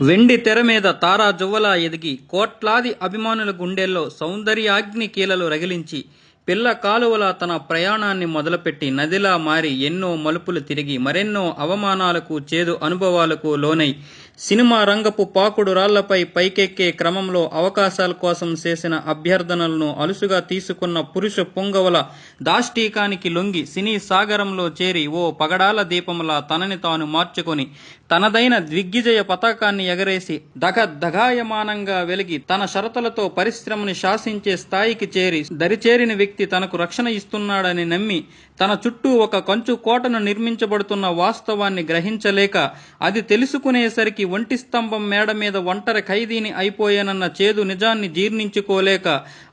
వెండి తెర మీద తారా జువ్వలా ఎదిగి కోట్లాది అభిమానుల గుండెల్లో సౌందర్యాగ్ని కీలలు రగిలించి పిల్ల కాలువల తన ప్రయాణాన్ని మొదలుపెట్టి నదిలా మారి ఎన్నో మలుపులు తిరిగి మరెన్నో అవమానాలకు చేదు అనుభవాలకు లోనై సినిమా రంగపు పాకుడు రాళ్ళపై పైకెక్కే క్రమంలో అవకాశాల కోసం చేసిన అభ్యర్థనలను అలుసుగా తీసుకున్న పురుష పొంగవల దాష్టీకానికి లొంగి సినీ సాగరంలో చేరి ఓ పగడాల దీపంలా తనని తాను మార్చుకొని తనదైన దిగ్విజయ పతాకాన్ని ఎగరేసి దగ దగాయమానంగా వెలిగి తన షరతులతో పరిశ్రమని శాసించే స్థాయికి చేరి దరిచేరిన వ్యక్తి తనకు రక్షణ ఇస్తున్నాడని నమ్మి తన చుట్టూ ఒక కంచు కోటను నిర్మించబడుతున్న వాస్తవాన్ని గ్రహించలేక అది తెలుసుకునేసరికి ఒంటి స్తంభం మేడ మీద ఒంటరి ఖైదీని అయిపోయానన్న చేదు నిజాన్ని జీర్ణించుకోలేక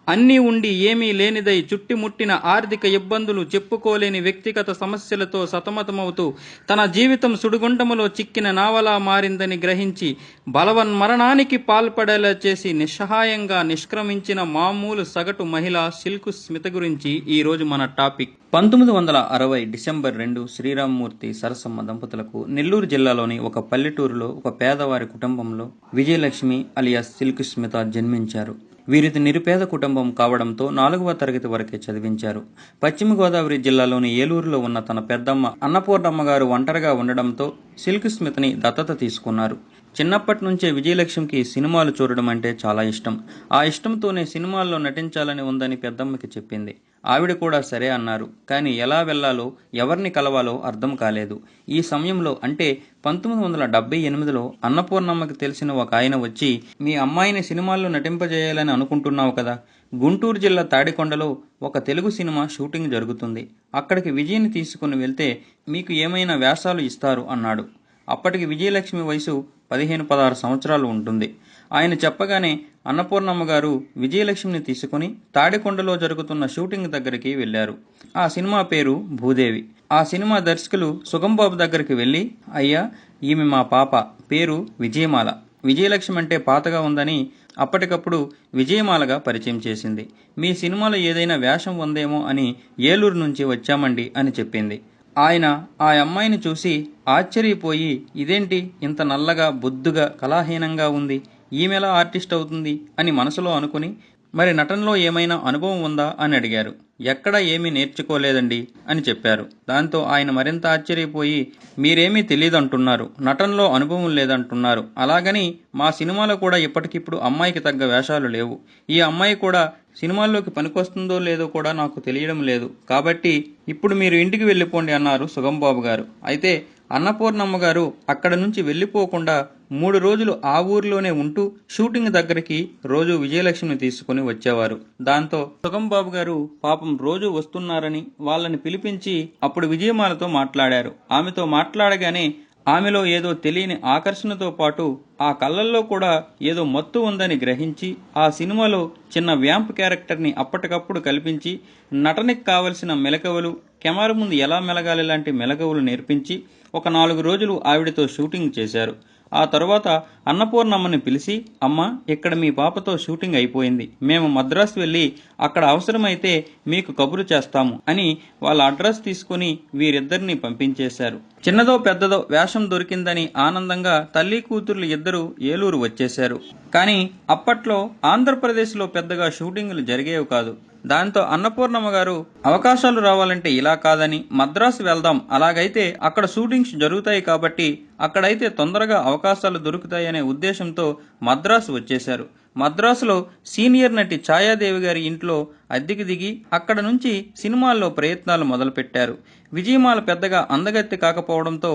అన్నీ ఉండి ఏమీ లేనిదై చుట్టుముట్టిన ఆర్థిక ఇబ్బందులు చెప్పుకోలేని వ్యక్తిగత సమస్యలతో సతమతమవుతూ తన జీవితం సుడిగుండములో చిక్కిన నావలా మారిందని గ్రహించి బలవన్మరణానికి పాల్పడేలా చేసి నిస్సహాయంగా నిష్క్రమించిన మామూలు సగటు మహిళ సిల్కు స్మిత గురించి ఈరోజు మన టాపిక్. పంతొమ్మిది వందల అరవై డిసెంబర్ రెండు శ్రీరామ్మూర్తి సరసమ్మ దంపతులకు నెల్లూరు జిల్లాలోని ఒక పల్లెటూరులో ఒక పేదవారి కుటుంబంలో విజయలక్ష్మి అలియాస్ సిల్క్ స్మిత జన్మించారు. వీరిది నిరుపేద కుటుంబం కావడంతో నాలుగవ తరగతి వరకే చదివించారు. పశ్చిమ గోదావరి జిల్లాలోని ఏలూరులో ఉన్న తన పెద్దమ్మ అన్నపూర్ణమ్మ గారు ఒంటరిగా ఉండడంతో సిల్క్ స్మిత్ని దత్తత తీసుకున్నారు. చిన్నప్పటి నుంచే విజయలక్ష్మికి సినిమాలు చూడడం అంటే చాలా ఇష్టం. ఆ ఇష్టంతోనే సినిమాల్లో నటించాలని ఉందని పెద్దమ్మకి చెప్పింది. ఆవిడ కూడా సరే అన్నారు. కానీ ఎలా వెళ్ళాలో ఎవరిని కలవాలో అర్థం కాలేదు. ఈ సమయంలో అంటే పంతొమ్మిది వందల డెబ్బై ఎనిమిదిలో అన్నపూర్ణమ్మకి తెలిసిన ఒక ఆయన వచ్చి మీ అమ్మాయిని సినిమాల్లో నటింపజేయాలని అనుకుంటున్నావు కదా. గుంటూరు జిల్లా తాడికొండలో ఒక తెలుగు సినిమా షూటింగ్ జరుగుతుంది. అక్కడికి విజయ్ని తీసుకుని వెళ్తే మీకు ఏమైనా వ్యాసాలు ఇస్తారు అన్నాడు. అప్పటికి విజయలక్ష్మి వయసు పదిహేను పదహారు సంవత్సరాలు ఉంటుంది. ఆయన చెప్పగానే అన్నపూర్ణమ్మ గారు విజయలక్ష్మిని తీసుకుని తాడికొండలో జరుగుతున్న షూటింగ్ దగ్గరికి వెళ్ళారు ఆ సినిమా పేరు భూదేవి. ఆ సినిమా దర్శకులు సుగంబాబు దగ్గరికి వెళ్ళి అయ్యా ఈమె మా పాప. పేరు విజయమాల. విజయలక్ష్మి అంటే పాతగా ఉందని అప్పటికప్పుడు విజయమాలగా పరిచయం చేసింది. మీ సినిమాలో ఏదైనా వేషం ఉందేమో అని ఏలూరు నుంచి వచ్చామండి అని చెప్పింది. ఆయన ఆ అమ్మాయిని చూసి ఆశ్చర్యపోయి ఇదేంటి? ఇంత నల్లగా బొద్దుగా కళాహీనంగా ఉంది. ఈమెలా ఆర్టిస్ట్ అవుతుంది అని మనసులో అనుకుని మరి నటనలో ఏమైనా అనుభవం ఉందా అని అడిగారు. ఎక్కడా ఏమీ నేర్చుకోలేదండి అని చెప్పారు. దాంతో ఆయన మరింత ఆశ్చర్యపోయి మీరేమీ తెలియదంటున్నారు నటనలో అనుభవం లేదంటున్నారు. అలాగని మా సినిమాలో కూడా ఇప్పటికిప్పుడు అమ్మాయికి తగ్గ వేషాలు లేవు. ఈ అమ్మాయి కూడా సినిమాల్లోకి పనికొస్తుందో లేదో కూడా నాకు తెలియడం లేదు. కాబట్టి ఇప్పుడు మీరు ఇంటికి వెళ్ళిపోండి అన్నారు సుగంబాబు గారు. అయితే అన్నపూర్ణమ్మ గారు అక్కడ నుంచి వెళ్ళిపోకుండా మూడు రోజులు ఆ ఊర్లోనే ఉంటూ షూటింగ్ దగ్గరికి రోజు విజయలక్ష్మిని తీసుకుని వచ్చేవారు. దాంతో సుగంబాబు గారు పాపం రోజు వస్తున్నారని వాళ్ళని పిలిపించి అప్పుడు విజయమాలతో మాట్లాడారు. ఆమెతో మాట్లాడగానే ఆమెలో ఏదో తెలియని ఆకర్షణతో పాటు ఆ కళ్ళల్లో కూడా ఏదో మత్తు ఉందని గ్రహించి ఆ సినిమాలో చిన్న వ్యాంప్ క్యారెక్టర్ని అప్పటికప్పుడు కల్పించి నటనకి కావలసిన మెలకువలు కెమెరా ముందు ఎలా మెలగాలి లాంటి మెలకువలు నేర్పించి ఒక నాలుగు రోజులు ఆవిడతో షూటింగ్ చేశారు. ఆ తరువాత అన్నపూర్ణమ్మని పిలిచి అమ్మ ఇక్కడ మీ పాపతో షూటింగ్ అయిపోయింది. మేము మద్రాసు వెళ్ళి అక్కడ అవసరమైతే మీకు కబురు చేస్తాము అని వాళ్ళ అడ్రస్ తీసుకుని వీరిద్దరిని పంపించేశారు. చిన్నదో పెద్దదో వేషం దొరికిందని ఆనందంగా తల్లి కూతుర్లు ఇద్దరు ఏలూరు వచ్చేశారు. కానీ అప్పట్లో ఆంధ్రప్రదేశ్లో పెద్దగా షూటింగులు జరిగేవి కాదు. దాంతో అన్నపూర్ణమ్మ గారు అవకాశాలు రావాలంటే ఇలా కాదని మద్రాసు వెళ్దాం అలాగైతే అక్కడ షూటింగ్స్ జరుగుతాయి కాబట్టి అక్కడైతే తొందరగా అవకాశాలు దొరుకుతాయనే ఉద్దేశంతో మద్రాసు వచ్చేశారు. మద్రాసులో సీనియర్ నటి ఛాయాదేవి గారి ఇంట్లో అద్దెకి దిగి అక్కడ నుంచి సినిమాల్లో ప్రయత్నాలు మొదలుపెట్టారు. విజయమాల పెద్దగా అందగత్తి కాకపోవడంతో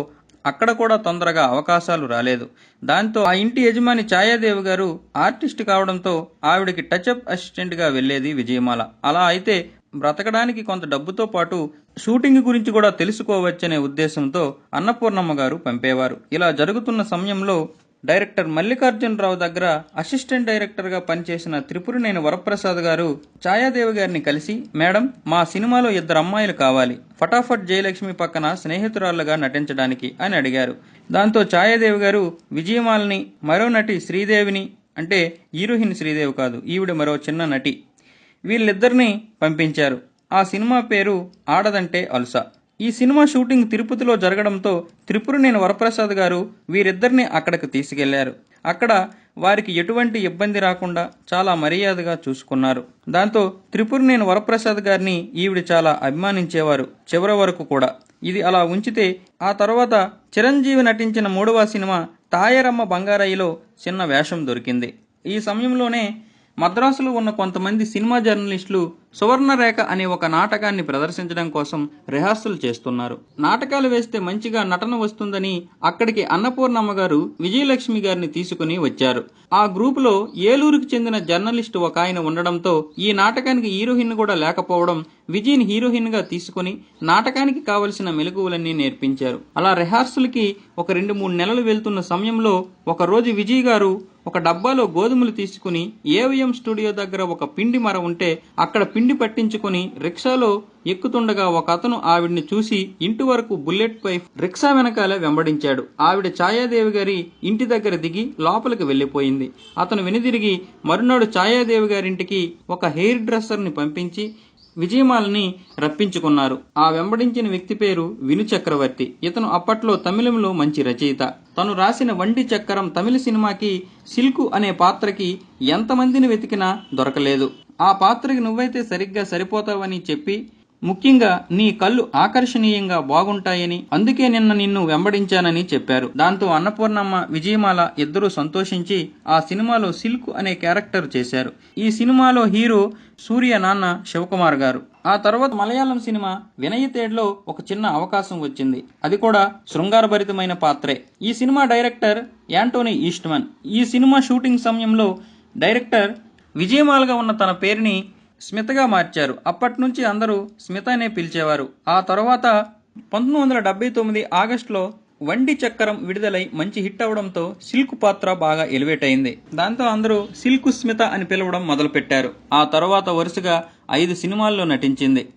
అక్కడ కూడా తొందరగా అవకాశాలు రాలేదు. దాంతో ఆ ఇంటి యజమాని ఛాయాదేవి గారు ఆర్టిస్ట్ కావడంతో ఆవిడకి టచ్అప్ అసిస్టెంట్గా వెళ్ళేది విజయమాల. అలా అయితే బ్రతకడానికి కొంత డబ్బుతో పాటు షూటింగ్ గురించి కూడా తెలుసుకోవచ్చనే ఉద్దేశంతో అన్నపూర్ణమ్మ గారు పంపేవారు. ఇలా జరుగుతున్న సమయంలో డైరెక్టర్ మల్లికార్జునరావు దగ్గర అసిస్టెంట్ డైరెక్టర్గా పనిచేసిన త్రిపురనేని వరప్రసాద్ గారు ఛాయాదేవి గారిని కలిసి మేడం మా సినిమాలో ఇద్దరు అమ్మాయిలు కావాలి. ఫటాఫట్ జయలక్ష్మి పక్కన స్నేహితురాలుగా నటించడానికి అని అడిగారు. దాంతో ఛాయాదేవి గారు విజయమాలని మరో నటి శ్రీదేవిని అంటే హీరోయిన్ శ్రీదేవి కాదు ఈవిడ మరో చిన్న నటి. వీళ్ళిద్దరిని పంపించారు. ఆ సినిమా పేరు ఆడదంటే అల్సా. ఈ సినిమా షూటింగ్ తిరుపతిలో జరగడంతో త్రిపురనేని వరప్రసాద్ గారు వీరిద్దరిని అక్కడికి తీసుకెళ్ళారు. అక్కడ వారికి ఎటువంటి ఇబ్బంది రాకుండా చాలా మర్యాదగా చూసుకున్నారు. దాంతో త్రిపురనేని వరప్రసాద్ గారిని ఈవిడ చాలా అభిమానించేవారు చివరి వరకు కూడా. ఇది అలా ఉంచితే ఆ తర్వాత చిరంజీవి నటించిన మూడవ సినిమా తాయరమ్మ బంగారాయిలో చిన్న వేషం దొరికింది. ఈ సమయంలోనే మద్రాసులో ఉన్న కొంతమంది సినిమా జర్నలిస్టులు సువర్ణరేఖ అనే ఒక నాటకాన్ని ప్రదర్శించడం కోసం రిహార్సల్ చేస్తున్నారు. నాటకాలు వేస్తే మంచిగా నటన వస్తుందని అక్కడికి అన్నపూర్ణమ్మ గారు విజయలక్ష్మి గారిని తీసుకుని వచ్చారు. ఆ గ్రూపులో ఏలూరుకు చెందిన జర్నలిస్ట్ ఒక ఆయన ఉండడంతో ఈ నాటకానికి హీరోయిన్ కూడా లేకపోవడం విజయ్ని హీరోయిన్గా తీసుకుని నాటకానికి కావలసిన మెలకువలన్నీ నేర్పించారు. అలా రిహార్సల్కి ఒక రెండు మూడు నెలలు వెళ్తున్న సమయంలో ఒక రోజు విజయ్ గారు ఒక డబ్బాలో గోధుమలు తీసుకుని ఏవిఎం స్టూడియో దగ్గర ఒక పిండి మర ఉంటే అక్కడ పిండి పట్టించుకుని రిక్షాలో ఎక్కుతుండగా ఒక అతను ఆవిడ్ని చూసి ఇంటి వరకు బుల్లెట్ పై రిక్షా వెనకాల వెంబడించాడు. ఆవిడ ఛాయాదేవి గారి ఇంటి దగ్గర దిగి లోపలికి వెళ్ళిపోయింది. అతను వెనుదిరిగి మరునాడు ఛాయాదేవి గారింటికి ఒక హెయిర్ డ్రెస్సర్ని పంపించి విజయమాలని రప్పించుకున్నారు. ఆ వెంబడించిన వ్యక్తి పేరు విను చక్రవర్తి. ఇతను అప్పట్లో తమిళంలో మంచి రచయిత. తను రాసిన వండి చక్రం తమిళ సినిమాకి సిల్కు అనే పాత్రకి ఎంతమందిని వెతికినా దొరకలేదు. ఆ పాత్రకి నువ్వైతే సరిగ్గా సరిపోతావని చెప్పి ముఖ్యంగా నీ కళ్ళు ఆకర్షణీయంగా బాగుంటాయని అందుకే నిన్న నిన్ను వెంబడించానని చెప్పారు. దాంతో అన్నపూర్ణమ్మ విజయమాల ఇద్దరూ సంతోషించి ఆ సినిమాలో సిల్క్ అనే క్యారెక్టర్ చేశారు. ఈ సినిమాలో హీరో సూర్య నాన్న శివకుమార్ గారు. ఆ తర్వాత మలయాళం సినిమా వినయతేడ్లో ఒక చిన్న అవకాశం వచ్చింది. అది కూడా శృంగారభరితమైన పాత్రే. ఈ సినిమా డైరెక్టర్ యాంటోనీ ఈస్ట్మన్. ఈ సినిమా షూటింగ్ సమయంలో డైరెక్టర్ విజయమాలగా ఉన్న తన పేరుని స్మితగా మార్చారు. అప్పటి నుంచి అందరూ స్మిత అనే పిలిచేవారు. ఆ తర్వాత పంతొమ్మిది వందల డెబ్బై తొమ్మిది ఆగస్టులో వండి చక్రం విడుదలై మంచి హిట్ అవడంతో సిల్క్ పాత్ర బాగా ఎలివేట్ అయింది. దాంతో అందరూ సిల్క్ స్మిత అని పిలవడం మొదలుపెట్టారు. ఆ తర్వాత వరుసగా ఐదు సినిమాల్లో నటించింది.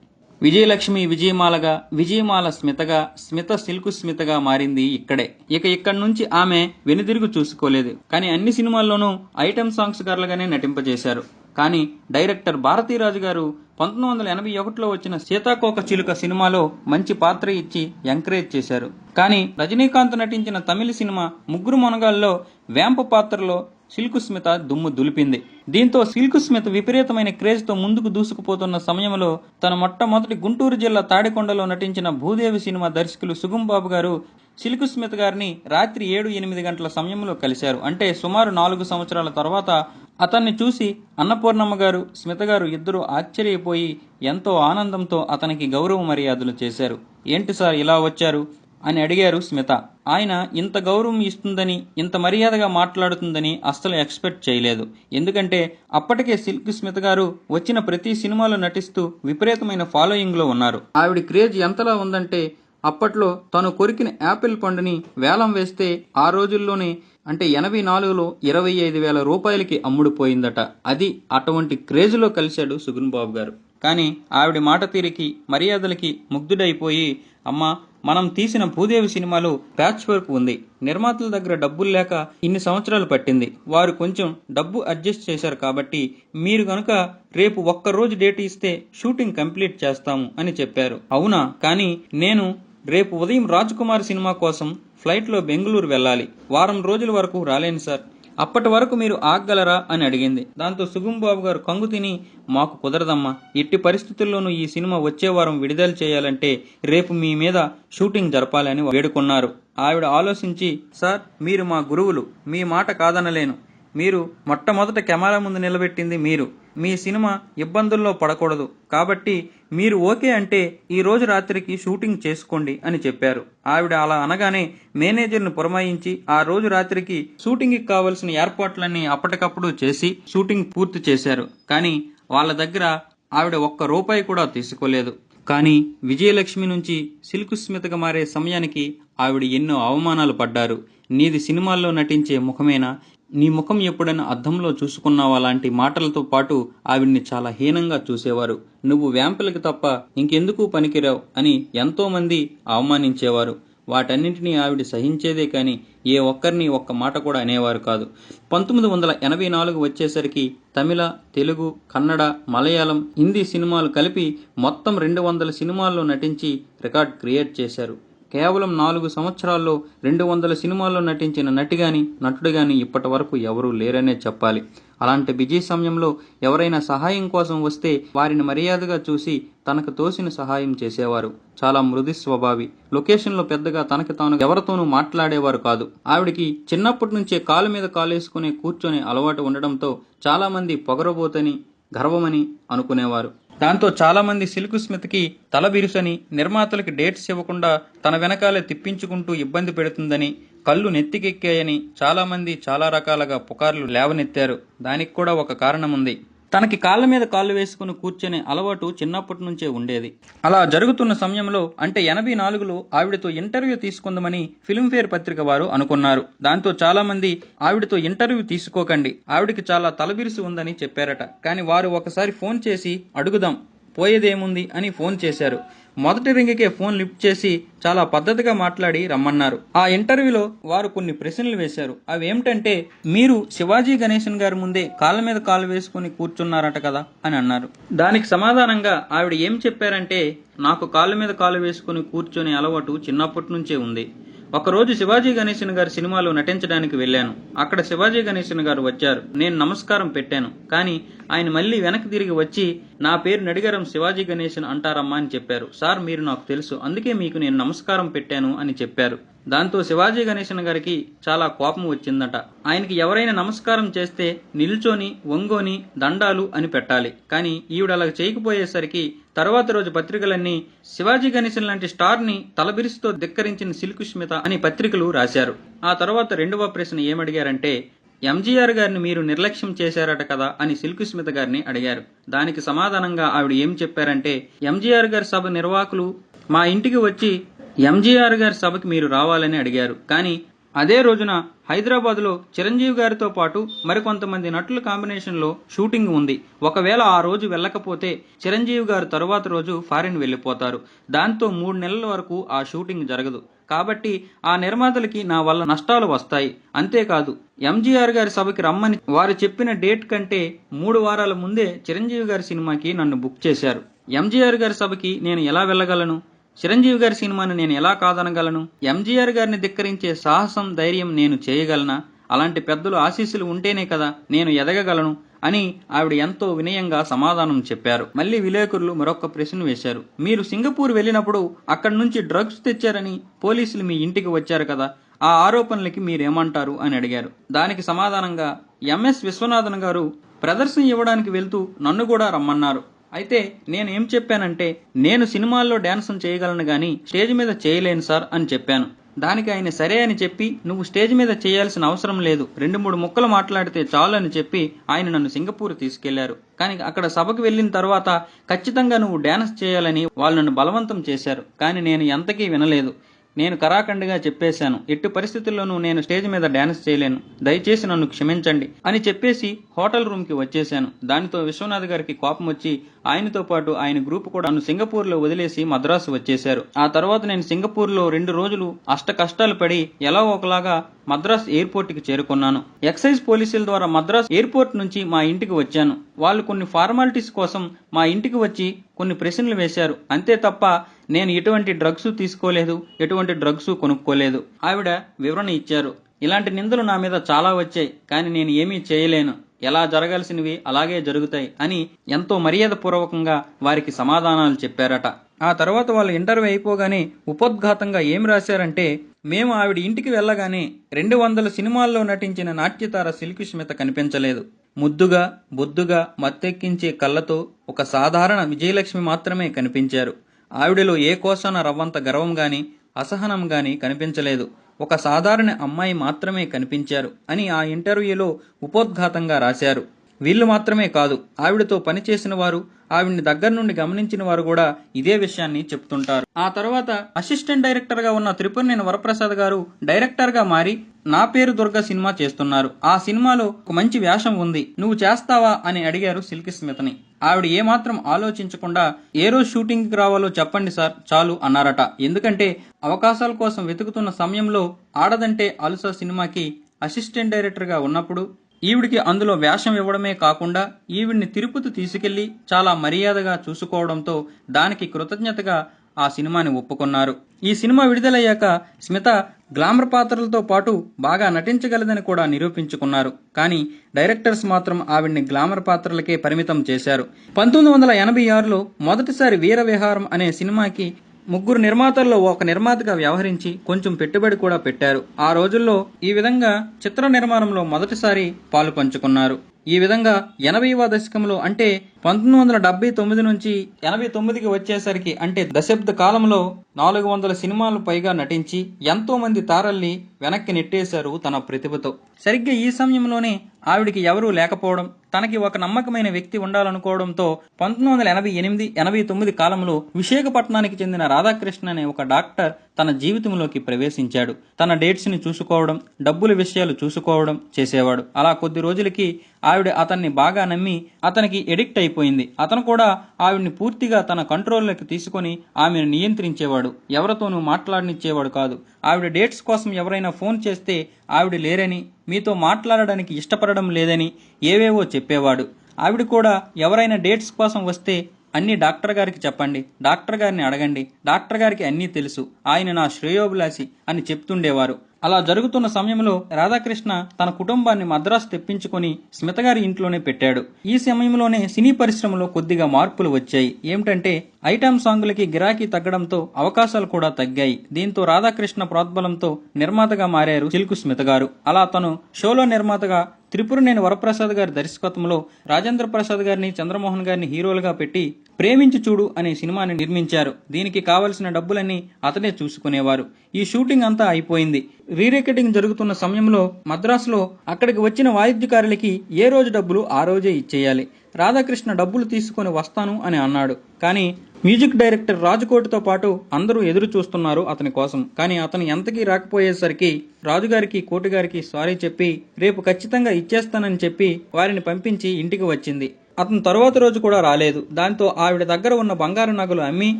విజయలక్ష్మి విజయమాలగా విజయమాల స్మితగా స్మిత సిల్కు స్మితగా మారింది ఇక్కడే. ఇక ఇక్కడి నుంచి ఆమె వెనుదిరుగు చూసుకోలేదు. కానీ అన్ని సినిమాల్లోనూ ఐటెం సాంగ్స్ గారులుగానే నటింపజేశారు. కానీ డైరెక్టర్ భారతీరాజు గారు పంతొమ్మిది వందల ఎనభై ఒకటిలో వచ్చిన సీతాకోక చిలుక సినిమాలో మంచి పాత్ర ఇచ్చి ఎంకరేజ్ చేశారు. కానీ రజనీకాంత్ నటించిన తమిళ సినిమా ముగ్గురు మొనగాల్లో వేంప పాత్రలో సిల్కు స్మిత దుమ్ము దులిపింది. దీంతో సిల్కు స్మిత విపరీతమైన క్రేజ్తో ముందుకు దూసుకుపోతున్న సమయంలో తన మొట్టమొదటి గుంటూరు జిల్లా తాడికొండలో నటించిన భూదేవి సినిమా దర్శకులు సుగం బాబు గారు సిల్కు స్మిత్ గారిని రాత్రి ఏడు ఎనిమిది గంటల సమయంలో కలిశారు. అంటే సుమారు నాలుగు సంవత్సరాల తర్వాత అతన్ని చూసి అన్నపూర్ణమ్మ గారు స్మిత గారు ఇద్దరు ఆశ్చర్యపోయి ఎంతో ఆనందంతో అతనికి గౌరవ మర్యాదలు చేశారు. ఏంటి సార్ ఇలా వచ్చారు? అని అడిగారు స్మిత. ఆయన ఇంత గౌరవం ఇస్తుందని ఇంత మర్యాదగా మాట్లాడుతుందని అస్సలు ఎక్స్పెక్ట్ చేయలేదు. ఎందుకంటే అప్పటికే సిల్క్ స్మిత గారు వచ్చిన ప్రతి సినిమాలో నటిస్తూ విపరీతమైన ఫాలోయింగ్లో ఉన్నారు. ఆవిడ క్రేజ్ ఎంతలా ఉందంటే అప్పట్లో తను కొరికిన యాపిల్ పండుని వేలం వేస్తే ఆ రోజుల్లోనే అంటే ఎనభై నాలుగులో ఇరవై ఐదు వేల రూపాయలకి అమ్ముడుపోయిందట. అది అటువంటి క్రేజ్లో కలిశాడు సుగున్ బాబు గారు. కానీ ఆవిడ మాట తీరికి మర్యాదలకి ముగ్ధుడైపోయి అమ్మ మనం తీసిన భూదేవి సినిమాలో ప్యాచ్ వర్క్ ఉంది. నిర్మాతల దగ్గర డబ్బులు లేక ఇన్ని సంవత్సరాలు పట్టింది. వారు కొంచెం డబ్బు అడ్జస్ట్ చేశారు కాబట్టి మీరు గనుక రేపు ఒక్క రోజు డేట్ ఇస్తే షూటింగ్ కంప్లీట్ చేస్తాము అని చెప్పారు. అవునా? కానీ నేను రేపు ఉదయం రాజ్ కుమార్ సినిమా కోసం ఫ్లైట్లో బెంగళూరు వెళ్ళాలి. వారం రోజుల వరకు రాలేను సార్. అప్పటి వరకు మీరు ఆగగలరా అని అడిగింది. దాంతో సుగం బాబు గారు కంగు తిని మాకు కుదరదమ్మా ఎట్టి పరిస్థితుల్లోనూ ఈ సినిమా వచ్చే వారం విడుదల చేయాలంటే రేపు మీ మీద షూటింగ్ జరపాలని వేడుకున్నారు. ఆవిడ ఆలోచించి సార్ మీరు మా గురువులు మీ మాట కాదనలేను. మీరు మొట్టమొదట కెమెరా ముందు నిలబెట్టింది మీరు. మీ సినిమా ఇబ్బందుల్లో పడకూడదు. కాబట్టి మీరు ఓకే అంటే ఈ రోజు రాత్రికి షూటింగ్ చేసుకోండి అని చెప్పారు. ఆవిడ అలా అనగానే మేనేజర్ను పురమాయించి ఆ రోజు రాత్రికి షూటింగ్కి కావలసిన ఏర్పాట్లన్నీ అప్పటికప్పుడు చేసి షూటింగ్ పూర్తి చేశారు. కానీ వాళ్ళ దగ్గర ఆవిడ ఒక్క రూపాయి కూడా తీసుకోలేదు. కానీ విజయలక్ష్మి నుంచి సిల్కు స్మితగా మారే సమయానికి ఆవిడ ఎన్నో అవమానాలు పడ్డారు. నీది సినిమాల్లో నటించే ముఖమేనా? నీ ముఖం ఎప్పుడైనా అద్దంలో చూసుకున్నావా? లాంటి మాటలతో పాటు ఆవిడ్ని చాలా హీనంగా చూసేవారు. నువ్వు వ్యాంపులకి తప్ప ఇంకెందుకు పనికిరావు అని ఎంతోమంది అవమానించేవారు. వాటన్నింటినీ ఆవిడ సహించేదే కానీ ఏ ఒక్కరిని ఒక్క మాట కూడా అనేవారు కాదు. పంతొమ్మిది వందల ఎనభై నాలుగు వచ్చేసరికి తమిళ తెలుగు కన్నడ మలయాళం హిందీ సినిమాలు కలిపి మొత్తం రెండు వందల సినిమాల్లో నటించి రికార్డ్ క్రియేట్ చేశారు. కేవలం నాలుగు సంవత్సరాల్లో రెండు వందల సినిమాల్లో నటించిన నటి గాని నటుడు గాని ఇప్పటి వరకు ఎవరూ లేరనే చెప్పాలి. అలాంటి బిజీ సమయంలో ఎవరైనా సహాయం కోసం వస్తే వారిని మర్యాదగా చూసి తనకు తోసిన సహాయం చేసేవారు. చాలా మృదు స్వభావి. లొకేషన్లో పెద్దగా తనకి తాను ఎవరితోనూ మాట్లాడేవారు కాదు. ఆవిడికి చిన్నప్పటి నుంచే కాలు మీద కాలేసుకునే కూర్చొని అలవాటు ఉండడంతో చాలామంది పొగరబోతని గర్వమని అనుకునేవారు. దాంతో చాలామంది సిల్క్ స్మిత్కి తల బిరుసని నిర్మాతలకి డేట్స్ ఇవ్వకుండా తన వెనకాలే తిప్పించుకుంటూ ఇబ్బంది పెడుతుందని కళ్ళు నెత్తికెక్కాయని చాలామంది చాలా రకాలుగా పుకార్లు లేవనెత్తారు. దానికి కూడా ఒక కారణం ఉంది తనకి కాళ్ళ మీద కాళ్ళు వేసుకుని కూర్చునే అలవాటు చిన్నప్పటి నుంచే ఉండేది. అలా జరుగుతున్న సమయంలో అంటే ఎనభై నాలుగులో ఆవిడతో ఇంటర్వ్యూ తీసుకుందామని ఫిల్మ్ఫేర్ పత్రిక వారు అనుకున్నారు. దాంతో చాలా మంది ఆవిడతో ఇంటర్వ్యూ తీసుకోకండి. ఆవిడకి చాలా తలబిరిసి ఉందని చెప్పారట. కానీ వారు ఒకసారి ఫోన్ చేసి అడుగుదాం పోయేదేముంది? అని ఫోన్ చేశారు. మొదటి రింగికే ఫోన్ లిఫ్ట్ చేసి చాలా పద్ధతిగా మాట్లాడి రమ్మన్నారు. ఆ ఇంటర్వ్యూలో వారు కొన్ని ప్రశ్నలు వేశారు. అవి ఏమిటంటే మీరు శివాజీ గణేశన్ గారి ముందే కాళ్ళ మీద కాలు వేసుకుని కూర్చున్నారట కదా అని అన్నారు. దానికి సమాధానంగా ఆవిడ ఏం చెప్పారంటే నాకు కాళ్ళ మీద కాలు వేసుకుని కూర్చొని అలవాటు చిన్నప్పటి నుంచే ఉంది. ఒకరోజు శివాజీ గణేశన్ గారి సినిమాలో నటించడానికి వెళ్ళాను. అక్కడ శివాజీ గణేశన్ గారు వచ్చారు. నేను నమస్కారం పెట్టాను. కానీ ఆయన మళ్ళీ వెనక్కి తిరిగి వచ్చి నా పేరు నడిగరం శివాజీ గణేశన్ అంటారమ్మా అని చెప్పారు. సార్ మీరు నాకు తెలుసు. అందుకే మీకు నేను నమస్కారం పెట్టాను అని చెప్పారు. దాంతో శివాజీ గణేశన్ గారికి చాలా కోపం వచ్చిందట. ఆయనకి ఎవరైనా నమస్కారం చేస్తే నిల్చొని వంగోని దండాలు అని పెట్టాలి. కానీ ఈవిడ అలా చేయకపోయేసరికి తర్వాత రోజు పత్రికలన్నీ శివాజీ గణేశన్ లాంటి స్టార్ని తలబిరిసితో ధిక్కరించిన సిల్కు స్మిత అని పత్రికలు రాశారు. ఆ తర్వాత రెండవ ప్రశ్న ఏమడిగారంటే ఎంజీఆర్ గారిని మీరు నిర్లక్ష్యం చేశారట కదా అని సిల్కు స్మిత గారిని అడిగారు. దానికి సమాధానంగా ఆవిడ ఏం చెప్పారంటే ఎంజీఆర్ గారి సభ నిర్వాహకులు మా ఇంటికి వచ్చి ఎంజీఆర్ గారి సభకి మీరు రావాలని అడిగారు. కానీ అదే రోజున హైదరాబాద్లో చిరంజీవి గారితో పాటు మరికొంతమంది నటుల కాంబినేషన్లో షూటింగ్ ఉంది. ఒకవేళ ఆ రోజు వెళ్ళకపోతే చిరంజీవి గారు తరువాత రోజు ఫారిన్ వెళ్ళిపోతారు. దాంతో మూడు నెలల వరకు ఆ షూటింగ్ జరగదు. కాబట్టి ఆ నిర్మాతలకి నా వల్ల నష్టాలు వస్తాయి. అంతేకాదు ఎంజీఆర్ గారి సభకి రమ్మని వారు చెప్పిన డేట్ కంటే మూడు వారాల ముందే చిరంజీవి గారి సినిమాకి నన్ను బుక్ చేశారు. ఎంజీఆర్ గారి సభకి నేను ఎలా వెళ్ళగలను? చిరంజీవి గారి సినిమాను నేను ఎలా కాదనగలను? ఎంజీఆర్ గారిని ధిక్కరించే సాహసం ధైర్యం నేను చేయగలనా? అలాంటి పెద్దలు ఆశీస్సులు ఉంటేనే కదా నేను ఎదగగలను? అని ఆవిడ ఎంతో వినయంగా సమాధానం చెప్పారు. మళ్ళీ విలేకరులు మరొక ప్రశ్న వేశారు. మీరు సింగపూర్ వెళ్ళినప్పుడు అక్కడి నుంచి డ్రగ్స్ తెచ్చారని పోలీసులు మీ ఇంటికి వచ్చారు కదా? ఆ ఆరోపణలకి మీరేమంటారు? అని అడిగారు. దానికి సమాధానంగా ఎంఎస్ విశ్వనాథన్ గారు ప్రదర్శన ఇవ్వడానికి వెళ్తూ నన్ను కూడా రమ్మన్నారు. అయితే నేను ఏం చెప్పానంటే నేను సినిమాల్లో డాన్స్ చేయగలను కానీ స్టేజ్ మీద చేయలేను సార్ అని చెప్పాను. దానికి ఆయన సరే అని చెప్పి నువ్వు స్టేజ్ మీద చేయాల్సిన అవసరం లేదు రెండు మూడు ముక్కలు మాట్లాడితే చాలు అని చెప్పి ఆయన నన్ను సింగపూర్ తీసుకెళ్ళారు. కానీ అక్కడ సభకు వెళ్ళిన తర్వాత ఖచ్చితంగా నువ్వు డాన్స్ చేయాలని వాళ్ళు నన్ను బలవంతం చేశారు. కానీ నేను ఎంతకీ వినలేదు. నేను కరాఖండిగా చెప్పేశాను. ఎట్టి పరిస్థితుల్లోనూ నేను స్టేజ్ మీద డాన్స్ చేయలేను. దయచేసి నన్ను క్షమించండి అని చెప్పేసి హోటల్ రూమ్కి వచ్చేశాను. దానితో విశ్వనాథ్ గారికి కోపం వచ్చి ఆయనతో పాటు ఆయన గ్రూప్ కూడా నన్ను సింగపూర్లో వదిలేసి మద్రాసు వచ్చేశారు. ఆ తర్వాత నేను సింగపూర్లో రెండు రోజులు అష్ట కష్టాలు పడి ఎలా ఒకలాగా మద్రాస్ ఎయిర్పోర్ట్కి చేరుకున్నాను. ఎక్సైజ్ పోలీసుల ద్వారా మద్రాస్ ఎయిర్పోర్ట్ నుంచి మా ఇంటికి వచ్చాను. వాళ్ళు కొన్ని ఫార్మాలిటీస్ కోసం మా ఇంటికి వచ్చి కొన్ని ప్రశ్నలు వేశారు. అంతే తప్ప నేను ఎటువంటి డ్రగ్స్ తీసుకోలేదు ఎటువంటి డ్రగ్స్ కొనుక్కోలేదు. ఆవిడ వివరణ ఇచ్చారు. ఇలాంటి నిందలు నా మీద చాలా వచ్చాయి కానీ నేను ఏమీ చేయలేను. ఎలా జరగాల్సినవి అలాగే జరుగుతాయి అని ఎంతో మర్యాదపూర్వకంగా వారికి సమాధానాలు చెప్పారట. ఆ తర్వాత వాళ్ళు ఇంటర్వ్యూ అయిపోగానే ఉపోద్ఘాతంగా ఏం రాశారంటే మేము ఆవిడ ఇంటికి వెళ్ళగానే రెండు వందల సినిమాల్లో నటించిన నాట్యతార సిల్కి స్మిత కనిపించలేదు. ముద్దుగా బొద్దుగా మత్తెక్కించే కళ్ళతో ఒక సాధారణ విజయలక్ష్మి మాత్రమే కనిపించారు. ఆవిడలో ఏ కోసాన రవ్వంత గర్వం గాని అసహనం గాని కనిపించలేదు. ఒక సాధారణ అమ్మాయి మాత్రమే కనిపించారు అని ఆ ఇంటర్వ్యూలో ఉపోద్ఘాతంగా రాశారు. వీళ్ళు మాత్రమే కాదు ఆవిడతో పనిచేసిన వారు ఆవిడ్ని దగ్గర నుండి గమనించిన వారు కూడా ఇదే విషయాన్ని చెప్తుంటారు. ఆ తర్వాత అసిస్టెంట్ డైరెక్టర్గా ఉన్న త్రిపురనేని వరప్రసాద్ గారు డైరెక్టర్గా మారి నా పేరు దుర్గ సినిమా చేస్తున్నారు. ఆ సినిమాలో ఒక మంచి వ్యాసం ఉంది. నువ్వు చేస్తావా అని అడిగారు సిల్కి స్మితని. ఆవిడ ఏమాత్రం ఆలోచించకుండా ఏ రోజు షూటింగ్ రావాలో చెప్పండి సార్ చాలు అన్నారట. ఎందుకంటే అవకాశాల కోసం వెతుకుతున్న సమయంలో ఆడదంటే అలుస సినిమాకి అసిస్టెంట్ డైరెక్టర్గా ఉన్నప్పుడు ఈవిడికి అందులో వేషం ఇవ్వడమే కాకుండా ఈవిడిని తిరుపతి తీసుకెళ్ళి చాలా మర్యాదగా చూసుకోవడంతో దానికి కృతజ్ఞతగా ఆ సినిమాని ఒప్పుకున్నారు. ఈ సినిమా విడుదలయ్యాక స్మిత గ్లామర్ పాత్రలతో పాటు బాగా నటించగలదని కూడా నిరూపించుకున్నారు. కానీ డైరెక్టర్స్ మాత్రం ఆవిడ్ని గ్లామర్ పాత్రలకే పరిమితం చేశారు. పంతొమ్మిది వందల ఎనభై ఆరులో మొదటిసారి వీర విహారం అనే సినిమాకి ముగ్గురు నిర్మాతల్లో ఒక నిర్మాతగా వ్యవహరించి కొంచెం పెట్టుబడి కూడా పెట్టారు. ఆ రోజుల్లో ఈ విధంగా చిత్ర నిర్మాణంలో మొదటిసారి పాలు పంచుకున్నారు. ఈ విధంగా ఎనభైవ దశకంలో అంటే పంతొమ్మిది వందల డెబ్బై తొమ్మిది నుంచి ఎనభై తొమ్మిదికి వచ్చేసరికి అంటే దశాబ్ద కాలంలో నాలుగు వందల సినిమాలు పైగా నటించి ఎంతో మంది తారల్ని వెనక్కి నెట్టేశారు తన ప్రతిభతో. సరిగ్గా ఈ సమయంలోనే ఆవిడికి ఎవరూ లేకపోవడం తనకి ఒక నమ్మకమైన వ్యక్తి ఉండాలనుకోవడంతో పంతొమ్మిది వందల ఎనభై ఎనిమిది ఎనభై తొమ్మిది కాలంలో విశాఖపట్నానికి చెందిన రాధాకృష్ణ అనే ఒక డాక్టర్ తన జీవితంలోకి ప్రవేశించాడు. తన డేట్స్ని చూసుకోవడం డబ్బుల విషయాలు చూసుకోవడం చేసేవాడు. అలా కొద్ది రోజులకి ఆవిడ అతన్ని బాగా నమ్మి అతనికి ఎడిక్ట్ అయిపోయింది. అతను కూడా ఆవిడ్ని పూర్తిగా తన కంట్రోల్లోకి తీసుకొని ఆమెను నియంత్రించేవాడు. ఎవరితోనూ మాట్లాడనిచ్చేవాడు కాదు. ఆవిడ డేట్స్ కోసం ఎవరైనా ఫోన్ చేస్తే ఆవిడ లేరని మీతో మాట్లాడడానికి ఇష్టపడడం లేదని ఏవేవో చెప్పేవాడు. ఆవిడ కూడా ఎవరైనా డేట్స్ కోసం వస్తే అన్ని డాక్టర్ గారికి చెప్పండి డాక్టర్ గారిని అడగండి డాక్టర్ గారికి అన్నీ తెలుసు ఆయన నా శ్రేయోభిలాషి అని చెప్తుండేవారు. అలా జరుగుతున్న సమయంలో రాధాకృష్ణ తన కుటుంబాన్ని మద్రాసు తెప్పించుకొని స్మిత గారి ఇంట్లోనే పెట్టాడు. ఈ సమయంలోనే సినీ పరిశ్రమలో కొద్దిగా మార్పులు వచ్చాయి. ఏమిటంటే ఐటమ్ సాంగులకి గిరాకీ తగ్గడంతో అవకాశాలు కూడా తగ్గాయి. దీంతో రాధాకృష్ణ ప్రోద్బలంతో నిర్మాతగా మారారు చిల్కు స్మిత గారు. అలా తను షోలో నిర్మాతగా త్రిపురనేని వరప్రసాద్ గారి దర్శకత్వంలో రాజేంద్ర ప్రసాద్ గారిని చంద్రమోహన్ గారిని హీరోలుగా పెట్టి ప్రేమించి చూడు అనే సినిమాని నిర్మించారు. దీనికి కావలసిన డబ్బులన్నీ అతనే చూసుకునేవారు. ఈ షూటింగ్ అంతా అయిపోయింది. రీరెకెటింగ్ జరుగుతున్న సమయంలో మద్రాసులో అక్కడికి వచ్చిన వాయిద్యకారులకి ఏ రోజు డబ్బులు ఆ రోజే ఇచ్చేయాలి. రాధాకృష్ణ డబ్బులు తీసుకొని వస్తాను అని అన్నాడు. కానీ మ్యూజిక్ డైరెక్టర్ రాజుకోటితో పాటు అందరూ ఎదురు చూస్తున్నారు అతని కోసం. కానీ అతను ఎంతకీ రాకపోయేసరికి రాజుగారికి కోటిగారికి సారీ చెప్పి రేపు ఖచ్చితంగా ఇచ్చేస్తానని చెప్పి వారిని పంపించి ఇంటికి వచ్చింది. అతను తరువాత రోజు కూడా రాలేదు. దాంతో ఆవిడ దగ్గర ఉన్న బంగారు నగలు అమ్మి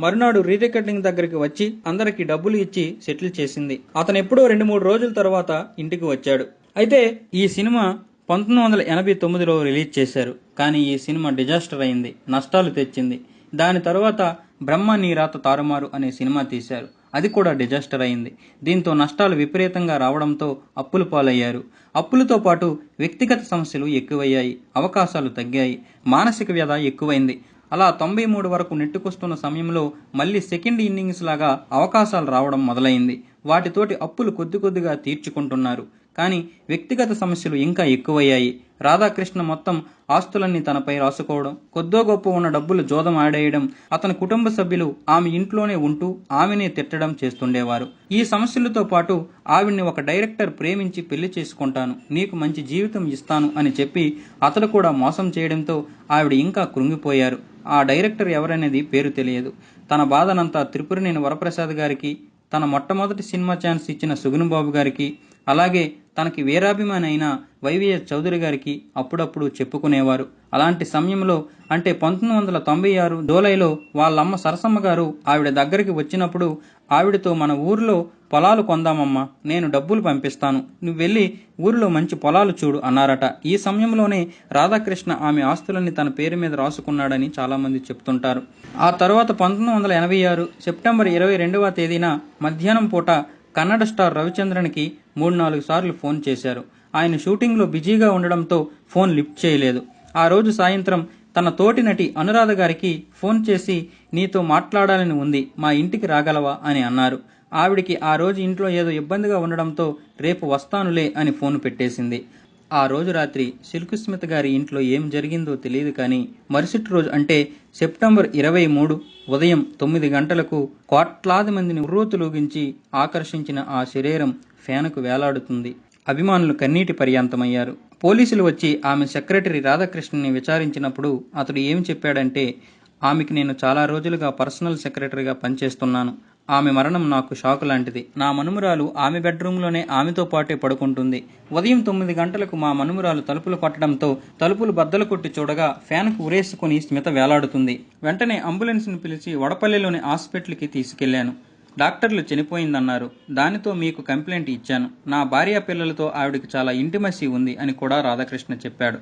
మరునాడు రీరికార్డింగ్ దగ్గరికి వచ్చి అందరికి డబ్బులు ఇచ్చి సెటిల్ చేసింది. అతను ఎప్పుడో రెండు మూడు రోజుల తర్వాత ఇంటికి వచ్చాడు. అయితే ఈ సినిమా పంతొమ్మిది వందల ఎనభై తొమ్మిదిలో రిలీజ్ చేశారు. కానీ ఈ సినిమా డిజాస్టర్ అయింది. నష్టాలు తెచ్చింది. దాని తర్వాత బ్రహ్మ నీ రాత తారుమారు అనే సినిమా తీశారు. అది కూడా డిజాస్టర్ అయింది. దీంతో నష్టాలు విపరీతంగా రావడంతో అప్పులు పాలయ్యారు. అప్పులతో పాటు వ్యక్తిగత సమస్యలు ఎక్కువయ్యాయి అవకాశాలు తగ్గాయి మానసిక వ్యధ ఎక్కువైంది. అలా తొంభై మూడు వరకు నెట్టుకొస్తున్న సమయంలో మళ్ళీ సెకండ్ ఇన్నింగ్స్ లాగా అవకాశాలు రావడం మొదలైంది. వాటితోటి అప్పులు కొద్ది కొద్దిగా తీర్చుకుంటున్నారు. కానీ వ్యక్తిగత సమస్యలు ఇంకా ఎక్కువయ్యాయి. రాధాకృష్ణ మొత్తం ఆస్తులన్నీ తనపై రాసుకోవడం కొద్దో గొప్ప ఉన్న డబ్బులు జోదం ఆడేయడం అతని కుటుంబ సభ్యులు ఆమె ఇంట్లోనే ఉంటూ ఆమెనే తిట్టడం చేస్తుండేవారు. ఈ సమస్యలతో పాటు ఆవిడ్ని ఒక డైరెక్టర్ ప్రేమించి పెళ్ళి చేసుకుంటాను నీకు మంచి జీవితం ఇస్తాను అని చెప్పి అతడు కూడా మోసం చేయడంతో ఆవిడ ఇంకా కృంగిపోయారు. ఆ డైరెక్టర్ ఎవరనేది పేరు తెలియదు. తన బాధనంతా త్రిపురనేని వరప్రసాద్ గారికి తన మొట్టమొదటి సినిమా ఛాన్స్ ఇచ్చిన సుగుణబాబు గారికి అలాగే తనకి వీరాభిమాని అయిన వైవిఎస్ చౌదరి గారికి అప్పుడప్పుడు చెప్పుకునేవారు. అలాంటి సమయంలో అంటే పంతొమ్మిది వందల తొంభై ఆరు జూలైలో వాళ్ళమ్మ సరసమ్మ గారు ఆవిడ దగ్గరికి వచ్చినప్పుడు ఆవిడతో మన ఊరిలో పొలాలు కొందామమ్మా నేను డబ్బులు పంపిస్తాను. నువ్వు వెళ్ళి ఊరిలో మంచి పొలాలు చూడు అన్నారట. ఈ సమయంలోనే రాధాకృష్ణ ఆమె ఆస్తులన్నీ తన పేరు మీద రాసుకున్నాడని చాలామంది చెప్తుంటారు. ఆ తర్వాత పంతొమ్మిది వందల ఎనభై ఆరు సెప్టెంబర్ ఇరవై రెండవ తేదీన మధ్యాహ్నం పూట కన్నడ స్టార్ రవిచంద్రన్కి మూడు నాలుగు సార్లు ఫోన్ చేశారు. ఆయన షూటింగ్లో బిజీగా ఉండడంతో ఫోన్ లిఫ్ట్ చేయలేదు. ఆ రోజు సాయంత్రం తన తోటి నటి అనురాధ గారికి ఫోన్ చేసి నీతో మాట్లాడాలని ఉంది. మా ఇంటికి రాగలవా? అని అన్నారు. ఆవిడికి ఆ రోజు ఇంట్లో ఏదో ఇబ్బందిగా ఉండడంతో రేపు వస్తానులే అని ఫోన్ పెట్టేసింది. ఆ రోజు రాత్రి సిల్క్ స్మిత్ గారి ఇంట్లో ఏం జరిగిందో తెలియదు కానీ మరుసటి రోజు అంటే సెప్టెంబర్ ఇరవై మూడు ఉదయం తొమ్మిది గంటలకు కోట్లాది మందిని ఉర్రూతులూగించి ఆకర్షించిన ఆ శరీరం ఫ్యాన్కు వేలాడుతుంది. అభిమానులు కన్నీటి పర్యాంతమయ్యారు. పోలీసులు వచ్చి ఆమె సెక్రటరీ రాధాకృష్ణని విచారించినప్పుడు అతడు ఏం చెప్పాడంటే ఆమెకి నేను చాలా రోజులుగా పర్సనల్ సెక్రటరీగా పనిచేస్తున్నాను. ఆమె మరణం నాకు షాక్ లాంటిది. నా మనుమరాలు ఆమె బెడ్రూమ్లోనే ఆమెతో పాటే పడుకుంటుంది. ఉదయం తొమ్మిది గంటలకు మా మనుమరాలు తలుపులు కొట్టడంతో తలుపులు బద్దలు కొట్టి చూడగా ఫ్యాన్కు ఉరేసుకుని స్మిత వేలాడుతుంది. వెంటనే అంబులెన్స్ను పిలిచి వడపల్లిలోని హాస్పిటల్కి తీసుకెళ్ళాను డాక్టర్లు చనిపోయిందన్నారు. దానితో మీకు కంప్లైంట్ ఇచ్చాను. నా భార్య పిల్లలతో ఆవిడకి చాలా ఇంటిమసీ ఉంది అని కూడా రాధాకృష్ణ చెప్పాడు.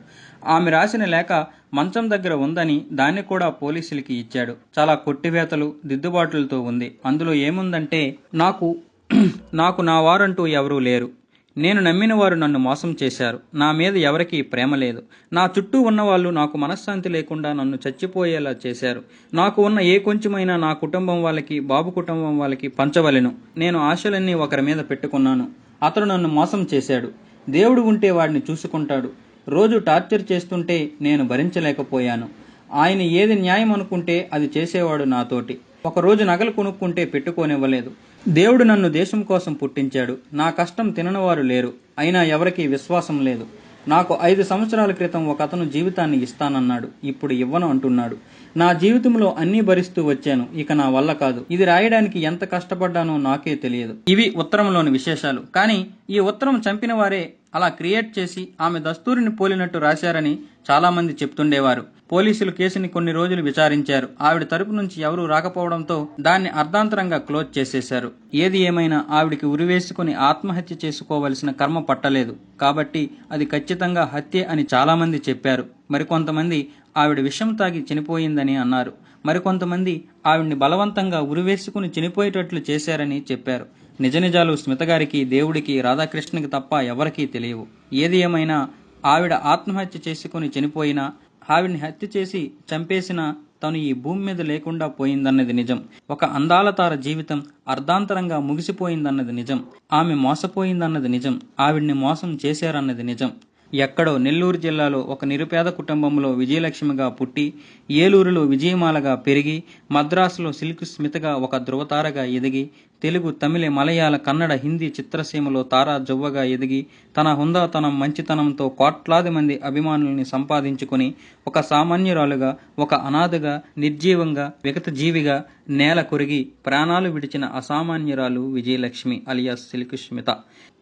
ఆమె రాసిన లేఖ మంచం దగ్గర ఉందని దాన్ని కూడా పోలీసులకి ఇచ్చాడు. చాలా కొట్టివేతలు దిద్దుబాట్లతో ఉంది. అందులో ఏముందంటే నాకు నాకు నా వారంటూ ఎవరూ లేరు. నేను నమ్మిన వారు నన్ను మోసం చేశారు. నా మీద ఎవరికీ ప్రేమ లేదు. నా చుట్టూ ఉన్నవాళ్ళు నాకు మనశ్శాంతి లేకుండా నన్ను చచ్చిపోయేలా చేశారు. నాకు ఉన్న ఏ కొంచెమైనా నా కుటుంబం వాళ్ళకి బాబు కుటుంబం వాళ్ళకి పంచవలెను. నేను ఆశలన్నీ ఒకరి మీద పెట్టుకున్నాను. అతడు నన్ను మోసం చేశాడు. దేవుడు ఉంటే వాడిని చూసుకుంటాడు. రోజు టార్చర్ చేస్తుంటే నేను భరించలేకపోయాను. ఆయన ఏది న్యాయం అనుకుంటే అది చేసేవాడు నాతోటి. ఒకరోజు నగలు కొనుక్కుంటే పెట్టుకోనివ్వలేదు. దేవుడు నన్ను దేశం కోసం పుట్టించాడు. నా కష్టం తిననివారు లేరు. అయినా ఎవరికీ విశ్వాసం లేదు. నాకు ఐదు సంవత్సరాల క్రితం ఒక అతను జీవితాన్ని ఇస్తానన్నాడు. ఇప్పుడు ఇవ్వను అంటున్నాడు. నా జీవితంలో అన్నీ భరిస్తూ వచ్చాను. ఇక నా వల్ల కాదు. ఇది రాయడానికి ఎంత కష్టపడ్డానో నాకే తెలియదు. ఇవి ఉత్తరంలోని విశేషాలు. కానీ ఈ ఉత్తరం చంపిన వారే అలా క్రియేట్ చేసి ఆమె దస్తూరిని పోలినట్టు రాశారని చాలామంది చెప్తుండేవారు. పోలీసులు కేసుని కొన్ని రోజులు విచారించారు. ఆవిడ తరపు నుంచి ఎవరూ రాకపోవడంతో దాన్ని అర్ధాంతరంగా క్లోజ్ చేసేశారు. ఏది ఏమైనా ఆవిడికి ఉరివేసుకుని ఆత్మహత్య చేసుకోవలసిన కర్మ పట్టలేదు. కాబట్టి అది ఖచ్చితంగా హత్యే అని చాలామంది చెప్పారు. మరికొంతమంది ఆవిడ విషం తాగి చనిపోయిందని అన్నారు. మరికొంతమంది ఆవిడ్ని బలవంతంగా ఉరివేసుకుని చనిపోయేటట్లు చేశారని చెప్పారు. నిజ నిజాలు స్మిత గారికి దేవుడికి రాధాకృష్ణకి తప్ప ఎవరికీ తెలియవు. ఏది ఏమైనా ఆవిడ ఆత్మహత్య చేసుకుని చనిపోయినా ఆవిడ్ని హత్య చేసి చంపేసిన తను ఈ భూమి మీద లేకుండా పోయిందన్నది నిజం. ఒక అందాల తార జీవితం అర్ధాంతరంగా ముగిసిపోయిందన్నది నిజం. ఆమె మోసపోయిందన్నది నిజం. ఆవిడ్ని మోసం చేశారన్నది నిజం. ఎక్కడో నెల్లూరు జిల్లాలో ఒక నిరుపేద కుటుంబంలో విజయలక్ష్మిగా పుట్టి ఏలూరులో విజయమాలగా పెరిగి మద్రాసులో సిల్క్ స్మితగా ఒక ధృవతారగా ఎదిగి తెలుగు తమిళ మలయాళ కన్నడ హిందీ చిత్రసీమలో తారా జవ్వగా ఎదిగి తన హుందాతనం మంచితనంతో కోట్లాది మంది అభిమానుల్ని సంపాదించుకుని ఒక సామాన్యురాలుగా ఒక అనాథగా నిర్జీవంగా విగత జీవిగా నేల కొరిగి ప్రాణాలు విడిచిన అసామాన్యురాలు విజయలక్ష్మి అలియాస్ సిల్క్ స్మిత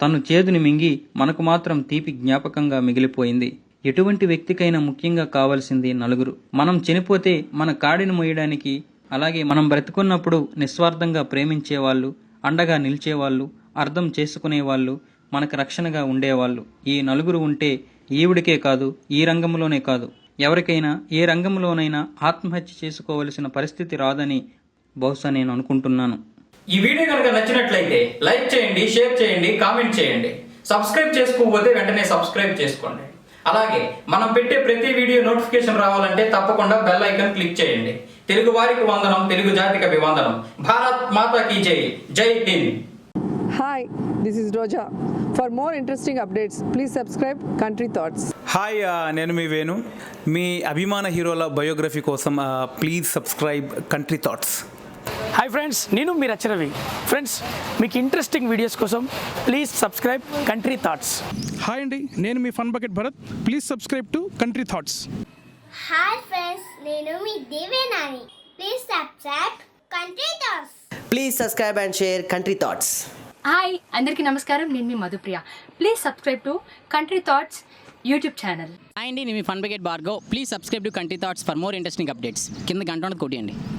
తను చేదుని మింగి మనకు మాత్రం తీపి జ్ఞాపకంగా మిగిలిపోయింది. ఎటువంటి వ్యక్తికైనా ముఖ్యంగా కావాల్సింది నలుగురు. మనం చనిపోతే మన కాడిని మోయడానికి అలాగే మనం బ్రతుకున్నప్పుడు నిస్వార్థంగా ప్రేమించేవాళ్ళు అండగా నిలిచేవాళ్ళు అర్థం చేసుకునేవాళ్ళు మనకు రక్షణగా ఉండేవాళ్ళు. ఈ నలుగురు ఉంటే ఈవిడికే కాదు ఈ రంగంలోనే కాదు. ఎవరికైనా ఏ రంగంలోనైనా ఆత్మహత్య చేసుకోవలసిన పరిస్థితి రాదని బహుశా నేను అనుకుంటున్నాను. ఈ వీడియో కనుక నచ్చినట్లయితే లైక్ చేయండి షేర్ చేయండి కామెంట్ చేయండి. సబ్స్క్రైబ్ చేసుకోకపోతే వెంటనే సబ్స్క్రైబ్ చేసుకోండి. అలాగే మనం పెట్టే ప్రతి వీడియో నోటిఫికేషన్ రావాలంటే తప్పకుండా బెల్ ఐకాన్ క్లిక్ చేయండి. తెలుగు వారికి వందనం తెలుగు జాతికి అభివందనం. భారత్ మాతా కీ జై. జై Hind. Hi, this is Roja. For more interesting updates, please subscribe Country Thoughts. Hi నేను మీ వేణు. మీ అభిమాన హీరోల బయోగ్రఫీ కోసం please subscribe Country Thoughts hi friends నేను మీ రచరవి ఫ్రెండ్స్ మీకు ఇంట్రెస్టింగ్ వీడియోస్ కోసం please subscribe Country Thoughts hi అండి నేను మీ Fun Bucket Bharath. Please subscribe to Country Thoughts hi friends నేను మీ దేవేనాని please subscribe Country Thoughts Please subscribe and share Country Thoughts. Hi అందరికీ నమస్కారం. నేను మీ Madhupriya. Please subscribe to Country Thoughts YouTube channel hi అండి నేను మీ fun bucket బార్గో please subscribe to Country Thoughts for more interesting updates కింద గంట కొట్టియండి.